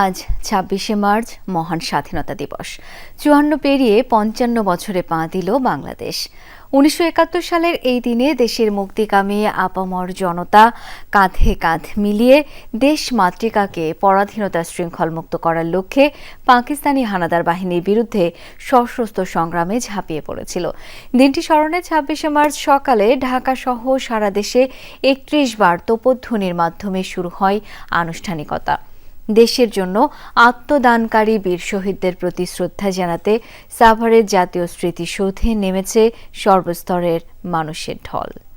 আজ ছাব্বিশে মার্চ, মহান স্বাধীনতা দিবস। চুয়ান্ন পেরিয়ে পঞ্চান্ন বছরে পা দিল বাংলাদেশ। উনিশশো একাত্তর সালের এই দিনে দেশের মুক্তিকামী আপামর জনতা কাঁধে কাঁধ মিলিয়ে দেশ মাতৃকাকে পরাধীনতা শৃঙ্খলমুক্ত করার লক্ষ্যে পাকিস্তানি হানাদার বাহিনীর বিরুদ্ধে সশস্ত্র সংগ্রামে ঝাঁপিয়ে পড়েছিল। দিনটি স্মরণে ছাব্বিশে মার্চ সকালে ঢাকা সহ সারা দেশে একত্রিশ বার তোপধ্বনির মাধ্যমে শুরু হয় আনুষ্ঠানিকতা। দেশের জন্য আত্মদানকারী বীর শহীদদের প্রতি শ্রদ্ধা জানাতে সাভারের জাতীয় স্মৃতিসৌধে নেমেছে সর্বস্তরের মানুষের ঢল।